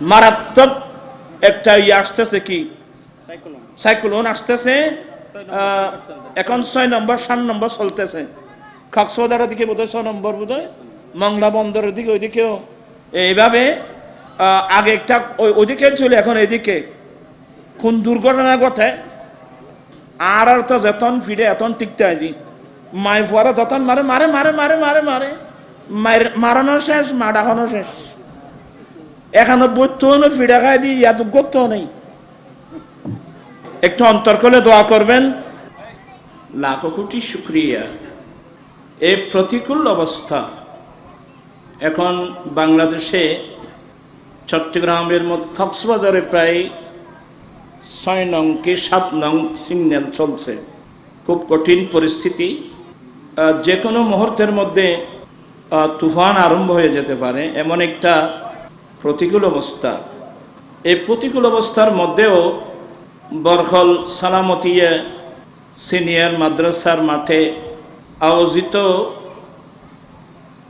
মারাত্মক একটা ইয়ে আসতেছে কি? সাইক্লোন। আসতেছে এখন ছয় নম্বর সাত নম্বর চলতেছে। কক্সবাজারের দিকে বোধ হয় ছয় নম্বর বোধ হয় মংলা বন্দরের দিকে ওইদিকেও। এইভাবে আগে একটা ওই- ওইদিকে চলে এখন এদিকে। কোন দুর্ঘটনা ঘটে? আর আর তো যতন ফিরে এতন টিকতে আজি। মাই ফুয়ারা যতন মারে মারে মারে মারে মারে মারে। মারানো শেষ মা ডাকানো শেষ। একানব্বই তো ফিরে খাই দি ইয়াদ করতেও নেই। একটু অন্তর করে দোয়া করবেন। লাখো কোটি শুক্রিয়া। এই প্রতিকূল অবস্থা। এখন বাংলাদেশে চট্টগ্রামের মধ্যে কক্সবাজারে প্রায় ছয় নং কি সাত নং সিগন্যাল চলছে। খুব কঠিন পরিস্থিতি। যে কোনো মুহূর্তের মধ্যে তুফান আরম্ভ হয়ে যেতে পারে। এমন একটা প্রতিকূল অবস্থা। এই প্রতিকূল অবস্থার মধ্যেও বরখল সালামতিয়া সিনিয়র মাদ্রাসার মাঠে আয়োজিত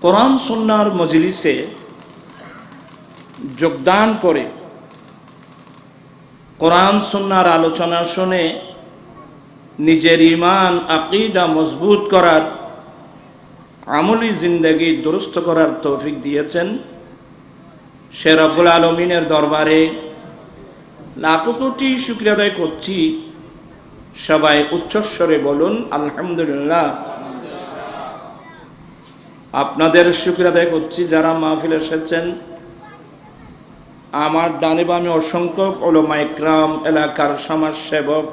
কোরআন সুন্নার মজলিসে যোগদান করে কোরআন সুন্নার আলোচনা শুনে নিজের ইমান আকিদা মজবুত করার আমলি জিন্দগি দুরুস্ত করার তৌফিক দিয়েছেন। সে রব্বুল আলমিনের দরবারে লাখো কোটি শুক্রিয়া আদায় করছি। সবাই উচ্চস্বরে বলুন, আলহামদুলিল্লাহ। আপনাদের শুক্রিয়া আদায় করছি, যারা মাহফিল এসেছেন। আমার ডানে বামে অসংখ্য ওলমা ইকরাম, এলাকার সমাজসেবক,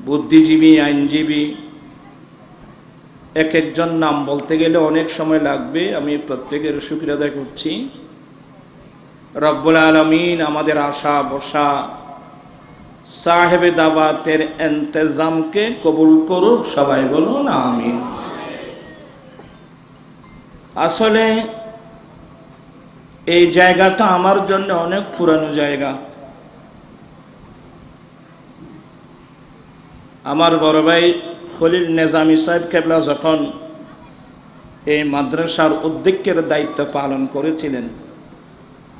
বুদ্ধিজীবী, আইনজীবী। এক একজন নাম বলতে গেলে অনেক সময় লাগবে, আমি প্রত্যেকের শুক্রিয়া আদায় করছি। রব্বুল আলমিন আমাদের আশা বসা সাহেবে দাবাতের এন্তেজামকে কবুল করুক, সবাই বলুন আমিন। আসলে এই জায়গাটা আমার জন্য অনেক পুরানো জায়গা। আমার বড় ভাই খলিল নেজামি সাহেব কেবলা যখন এই মাদ্রাসার অধ্যক্ষের দায়িত্ব পালন করেছিলেন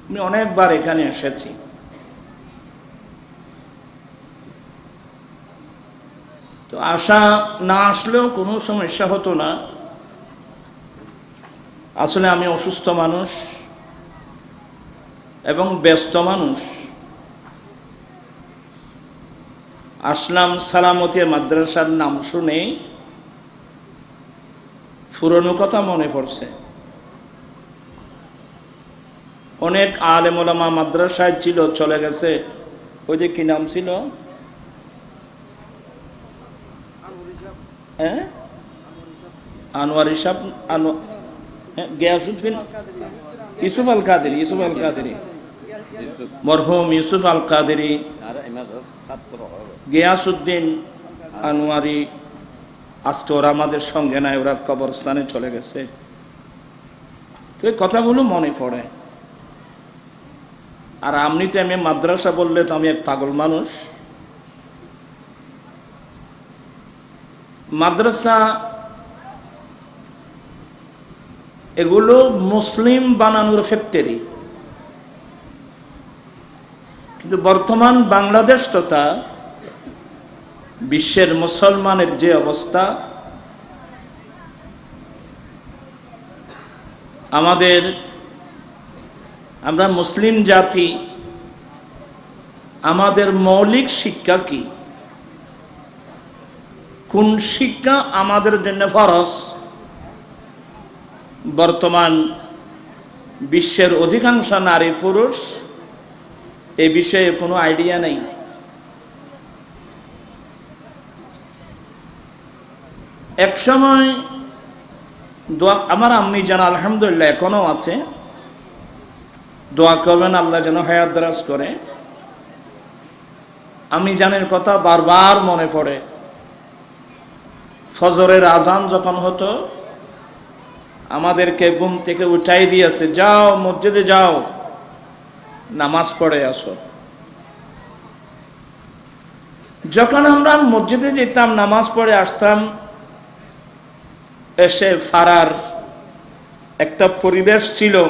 আমি অনেকবার এখানে এসেছি। তো আশা না আসলেও কোনো সমস্যা হতো না। আসলে আমি অসুস্থ মানুষ এবং ব্যস্ত মানুষ। আসলাম সালামতি মাদ্রাসার নাম শুনে পুরনো কথা মনে পড়ছে। অনেক আলেমোলামা মাদ্রাসায় ছিল চলে গেছে। ওই যে কি নাম ছিল? হ্যাঁ আনোয়ার আনোয়ার হ্যাঁ, গিয়াসুদ্দিন ইউসুফ আল কাদেরি ইউসুফ আল কাদেরি মরহুম ইউসুফ আল কাদেরি গিয়াসুদ্দিন আনোয়ারি আজকে ওরা আমাদের সঙ্গে নাই ওরা কবরস্থানে চলে গেছে। তো এই কথাগুলো মনে পড়ে। আর আমনিতে আমি মাদ্রাসা বললে তো আমি এক পাগল মানুষ। মাদ্রাসা এগুলো মুসলিম বানানোর ক্ষেত্রেই কিন্তু বর্তমান বাংলাদেশ তথা বিশ্বের মুসলমানের যে অবস্থা, আমাদের আমরা মুসলিম জাতি, আমাদের মৌলিক শিক্ষা কি? কোন শিক্ষা আমাদের জন্য ফরজ? বর্তমান বিশ্বের অধিকাংশ নারী পুরুষ এ বিষয়ে কোনো আইডিয়া নেই। এক সময় আমার আম্মি জানা আলহামদুলিল্লাহ এখনও আছে। দোয়া করবেন, আল্লাহ যেন হায়াত দারাজ করে। আমি জানের কথা বারবার মনে পড়ে। ফজরের আজান যখন হতো, আমাদেরকে ঘুম থেকে উঠাই দিয়েছে, যাও, মসজিদে যাও, নামাজ পড়ে আসো। যখন আমরা মসজিদে যেতাম, নামাজ পড়ে আসতাম, এসে ফারার একটা পরিবেশ ছিল।